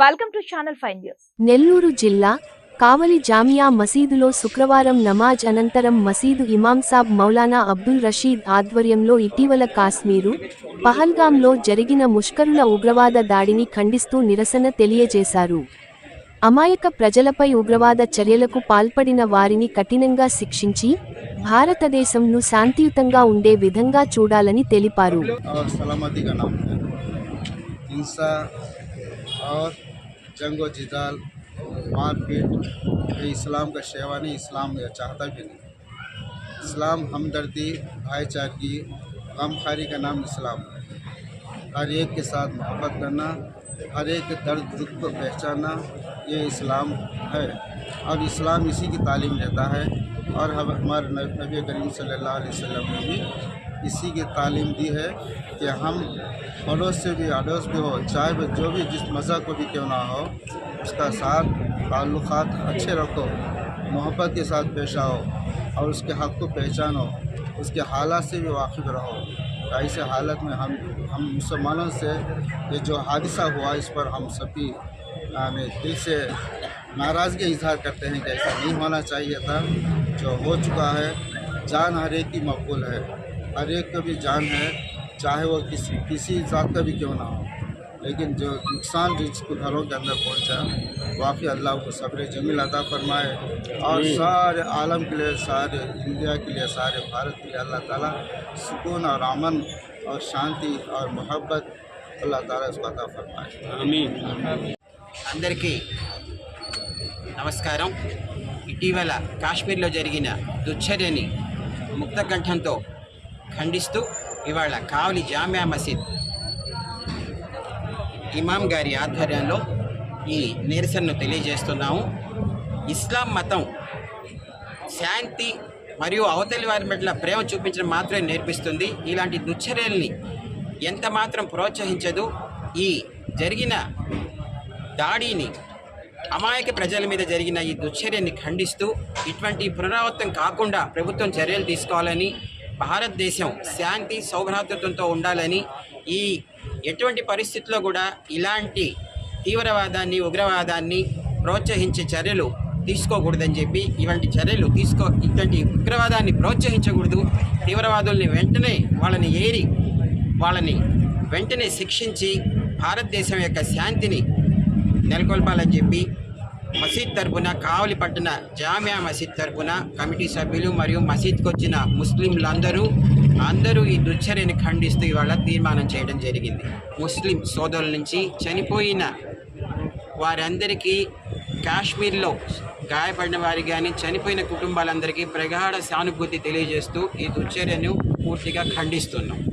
Welcome to channel five news Nellore జిల్లా కావలి జామియా మసీదులో శుక్రవారం నమాజ్ అనంతరం మసీదు ఇమాం సాబ్ మౌలానా అబ్దుల్ రషీద్ ఆధ్వర్యంలో ఇటీవల కాశ్మీరు పహల్గాంలో జరిగిన ముష్కరుల ఉగ్రవాద దాడిని ఖండిస్తూ నిరసన తెలియజేశారు. అమాయక ప్రజలపై ఉగ్రవాద చర్యలకు పాల్పడిన వారిని కఠినంగా శిక్షించి భారతదేశంను శాంతియుతంగా ఉండే విధంగా చూడాలని తెలిపారు. और जंग जिदाल, मारपीट, ये इस्लाम का सेवा नहीं, इस्लाम चाहता भी नहीं। इस्लाम हमदर्दी, भाईचारगी, गमखारी का नाम इस्लाम है। हर एक के साथ मोहब्बत करना, हर एक दर्द दुख को पहचानना, ये इस्लाम है। और इस्लाम इसी की तालीम देता है। और हम हमारे नबी करीम सल्लल्लाहु अलैहि वसल्लम ने भी इसी की तालीम दी है कि हम पड़ोस से भी, अड़ोस भी हो, चाहे वह जो भी जिस मज़हब को भी क्यों ना हो, उसका साथ, ताल्लुक़ात अच्छे रखो, मोहब्बत के साथ पेश आओ और उसके हक़ को पहचानो, उसके हालात से भी वाकिफ़ रहो। ऐसे हालत में हम हम मुसलमानों से ये जो हादसा हुआ, इस पर हम सभी हमें दिल से नाराज़गी इजहार करते हैं कि ऐसा नहीं होना चाहिए था, जो हो चुका है, जान हर की मकबूल है। हर एक का भी जान है चाहे वो किसी किसी ज़ात का भी क्यों ना हो लेकिन जो नुकसान जिसको घरों के अंदर पहुंचा वाकई अल्लाह को सब्र जमील अता फरमाए और सारे आलम के लिए सारे इंडिया के लिए सारे भारत के लिए अल्लाह ताला सुकून और अमन और शांति और मोहब्बत अल्लाह ताला उसको अता फरमाए అందరికీ నమస్కారం ఇటీవల కాశ్మీర్లో జరిగిన దుశ్చర్యని ముక్తకంఠంతో ఖండిస్తూ ఇవాళ కావలి జామియా మసీద్ ఇమాం గారి ఆధ్వర్యంలో ఈ నిరసనను తెలియజేస్తున్నాము. ఇస్లాం మతం శాంతి మరియు అవతలి వారి పట్ల ప్రేమ చూపించడం మాత్రమే నేర్పిస్తుంది. ఇలాంటి దుశ్చర్యల్ని ఎంత మాత్రం ప్రోత్సహించదు. ఈ జరిగిన దాడిని అమాయక ప్రజల మీద జరిగిన ఈ దుశ్చర్యని ఖండిస్తూ ఇటువంటి పునరావృతం కాకుండా ప్రభుత్వం చర్యలు తీసుకోవాలని భారతదేశం శాంతి సౌభ్రాతృత్వంతో ఉండాలని ఈ ఎటువంటి పరిస్థితుల్లో కూడా ఇలాంటి తీవ్రవాదాన్ని ఉగ్రవాదాన్ని ప్రోత్సహించే చర్యలు తీసుకోకూడదని చెప్పి ఇలాంటి చర్యలు తీసుకో ఇటువంటి ఉగ్రవాదాన్ని ప్రోత్సహించకూడదు. తీవ్రవాదుల్ని వెంటనే వాళ్ళని ఏరి వాళ్ళని వెంటనే శిక్షించి భారతదేశం యొక్క శాంతిని నెలకొల్పాలని చెప్పి మసీద్ తరపున కావలి పట్టిన జామియా మసీద్ తరపున కమిటీ సభ్యులు మరియు మసీద్కి వచ్చిన ముస్లింలందరూ అందరూ ఈ దుశ్చర్యని ఖండిస్తూ ఇవాళ తీర్మానం చేయడం జరిగింది. ముస్లిం సోదరుల నుంచి చనిపోయిన వారందరికీ కాశ్మీర్లో గాయపడిన వారికి కానీ చనిపోయిన కుటుంబాలందరికీ ప్రగాఢ సానుభూతి తెలియజేస్తూ ఈ దుశ్చర్యను పూర్తిగా ఖండిస్తున్నాం.